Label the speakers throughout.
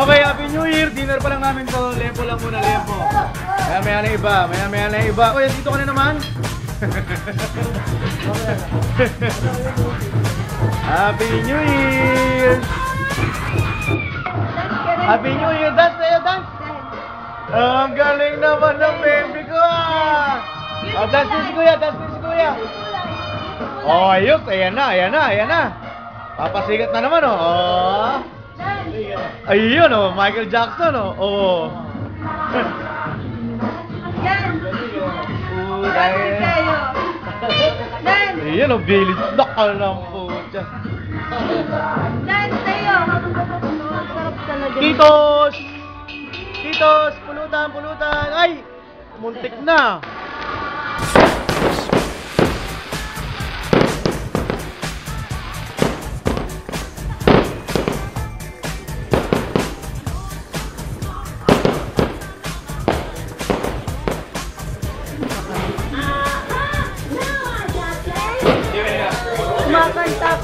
Speaker 1: Okay, Happy New Year! Dinner pa lang namin to. Lempo lang muna, lempo. Maya maya na iba, maya maya na iba. Uy, dito ka na naman. Happy New Year! Happy New Year! Dance tayo, dance! Ang galing naman ng baby ko ah! Oh, dance si Kuya, dance si Kuya! Oh, ayos! Ayan na, ayan na, ayan na! Papasigat na naman oh! oh. Ayun oh, Michael Jackson oh! Oh!
Speaker 2: Yan! Dance
Speaker 1: dahil...
Speaker 2: tayo! Dance!
Speaker 1: Ayun oh, Billy. Nakal ng puta.
Speaker 2: Dance tayo! Ang sarap talaga.
Speaker 1: Titos! Pulutan, pulutan! Ay! Muntik na!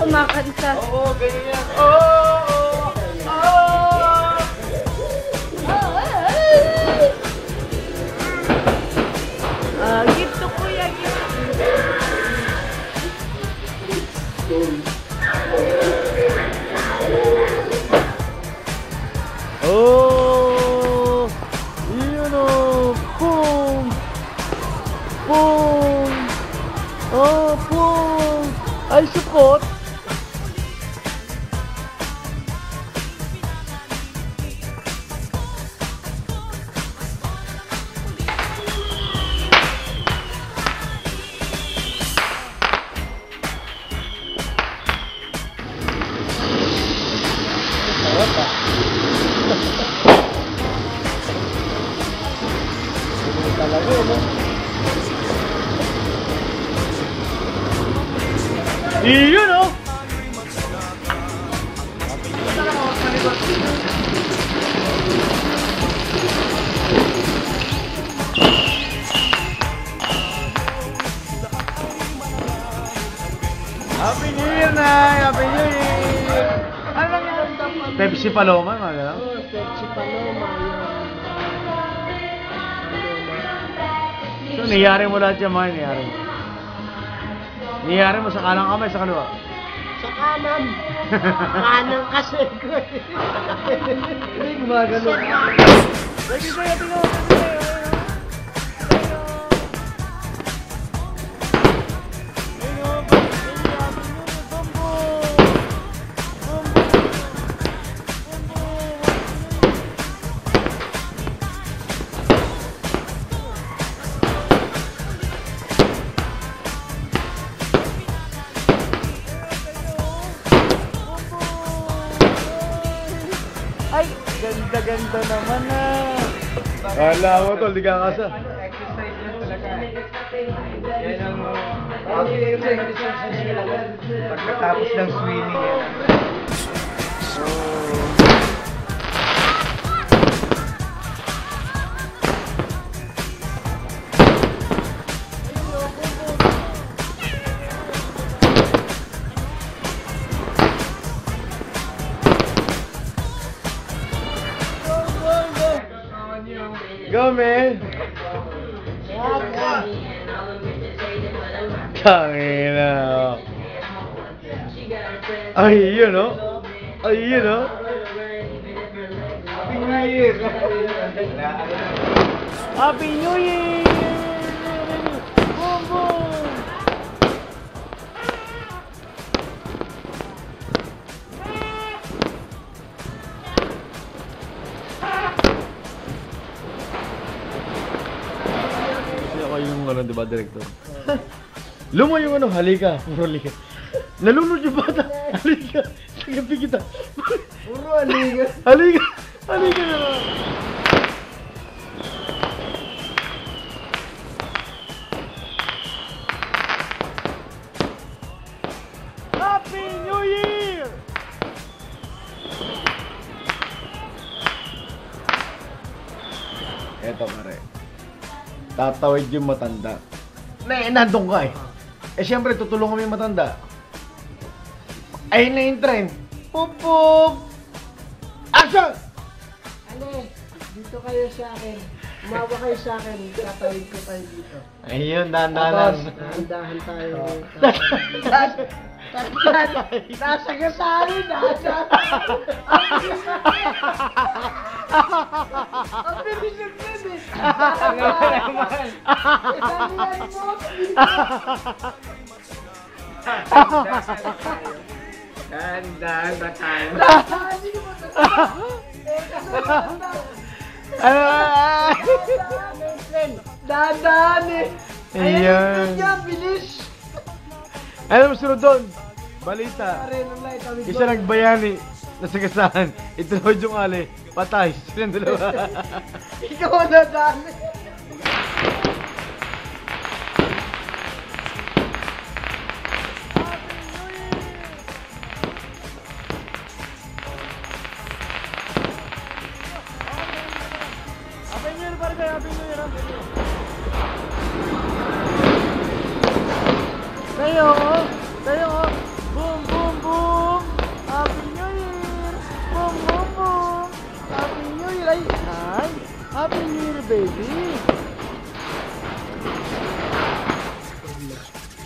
Speaker 2: Kumakanta.
Speaker 1: Oo, ganyan yan. Oo! Iyon, oh! Happy New Year, Nay! Happy New Year! Ano nangyari Pepsi Paloma, mga gano'n?
Speaker 2: Oh, Pepsi Paloma,
Speaker 1: So, niyari mo lahat yan, mga mo. Niyari mo sa kanang kamay, sa kaliwa.
Speaker 2: Sa kanan. kanan kasi ko.
Speaker 1: Hindi, gumagano. Lagi sa'yo, tingnan mo, ganda-ganda naman na. Kala mo tol, di ka kasa.
Speaker 3: Pagkatapos ng swimming yan.
Speaker 1: Go, Tangina. oh. Ay, yun, no? Ay, yun, no?
Speaker 3: Happy New Year!
Speaker 1: Happy New Year! Boom, boom! Kasi ako yung ano, di ba, director? Lumo yung ano, halika, puro halika. Nalunod yung bata, halika, sagabi kita.
Speaker 3: Puro aliga.
Speaker 1: Halika, halika na lang. Happy New Year! Eto pare. Tatawid yung matanda. Na, nandun ka eh. Eh syempre, tutulong kami yung matanda. Ayun na yung trend. Pup, pup! Action!
Speaker 2: Dito kayo sa akin. Umawa kayo sa akin. Tatawid ko kayo dito.
Speaker 1: Ayun, dahan-dahan.
Speaker 2: Dahan tayo. Tatlan. Nasa gasali na. Ang bilis ng bilis.
Speaker 3: Dahan-dahan ba tayo?
Speaker 1: Ah!
Speaker 2: Dahan eh.
Speaker 1: Ayun.
Speaker 2: Niya, bilis.
Speaker 1: Alam mo, sunod doon. Balita.
Speaker 2: Light, tawid
Speaker 1: Isa
Speaker 2: ko.
Speaker 1: nagbayani na sagasahan. Itunod yung ali. Patay. Silang dalawa.
Speaker 2: Ikaw ang nadali.
Speaker 1: Happy New Happy New Year, baby.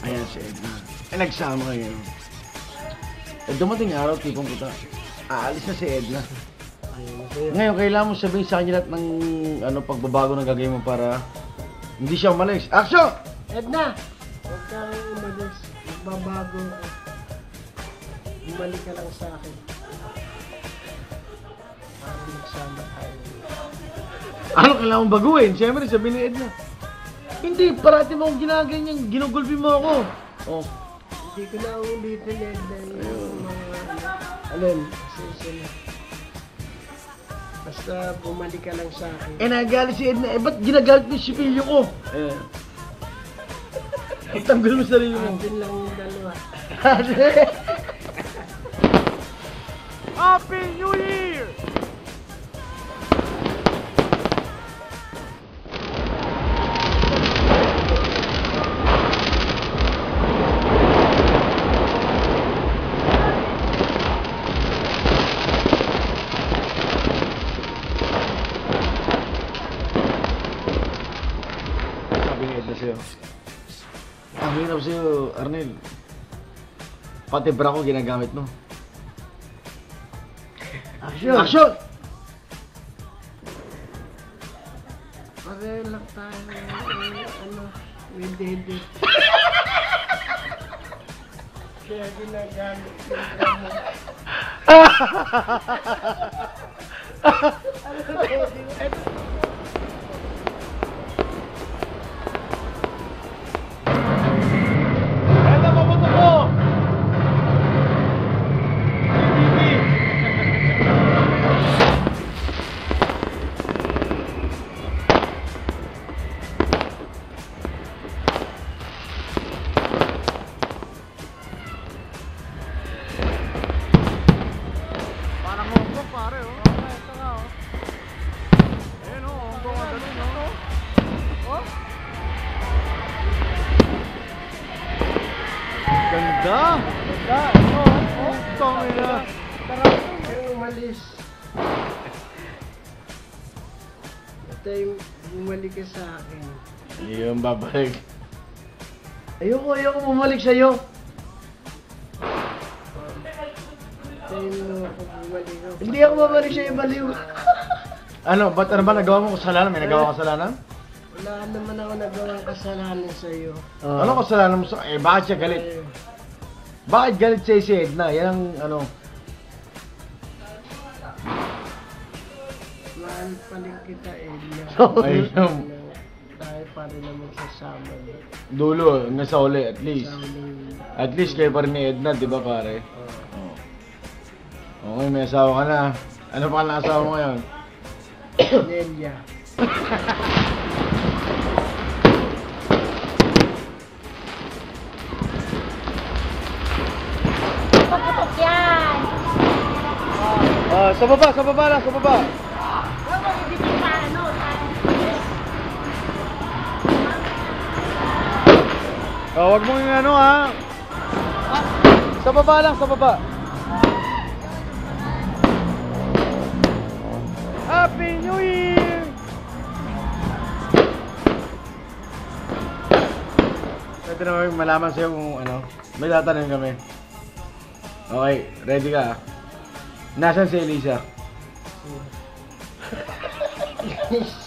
Speaker 1: Ayan si Edna. Eh, nagsama kayo. Eh, dumating araw, tipong puta. Aalis na si Edna. Ngayon, kailangan mo sabihin sa kanya lahat ng ano, pagbabago ng gagawin mo para hindi siya umalis. Action!
Speaker 2: Edna, huwag kang umalis. Magbabago. Bumalik ka lang sa akin.
Speaker 1: Ano kailangan mong baguhin? Siyempre, sabihin ni Edna. Hindi, parati mo akong ginaganyan. Ginugulpi mo ako. Oh.
Speaker 2: Hindi ko na ulitin Edna yung mga. Alin? Pasensya na. Basta bumalik ka lang sa akin.
Speaker 1: Eh, nagalit si Edna. Eh, ba't ginagalit mo yung sipilyo ko? Eh. Itanggol mo sarili mo.
Speaker 2: Atin lang yung dalawa.
Speaker 1: Happy New Year! Hirap sa'yo, Arnel. Pati bra ko ginagamit mo.
Speaker 2: Action!
Speaker 1: Action!
Speaker 2: Pareho lang tayo. ano, hindi-hindi. Kaya ginagamit yung gamot.
Speaker 1: Ano Ganda! Ganda! Oh, tangin na.
Speaker 2: Kayo umalis. Yung bumalik ka sa akin.
Speaker 1: Yung babalik. Ayoko, ayoko bumalik sa'yo. Hindi ako babalik sa'yo, baliw. ano, ba't ano ba nagawa mo kasalanan? May nagawa ka kasalanan?
Speaker 2: Wala naman ako nagawang kasalanan sa iyo.
Speaker 1: Ano kasalanan mo sa... Eh, bakit siya galit? Bakit galit sa'yo si Edna? Yan ang ano...
Speaker 2: Mahal pa rin kita, Edna.
Speaker 1: Ay, yung
Speaker 2: Tayo pa rin naman sasama niyo.
Speaker 1: dulo, hanggang sa uli, at least. At least kayo pa rin ni Edna, di ba pare? Oo. Okay, may asawa ka na. Ano pa ng asawa mo ngayon?
Speaker 2: Nelia.
Speaker 1: sa baba, sa baba lang, sa baba. Ah, wag mo yung ano ha. Sa baba lang, sa baba. Happy New Year! Pwede na kami malaman sa'yo kung ano. May tatanong kami. Okay, ready ka? Nasaan si Elisa?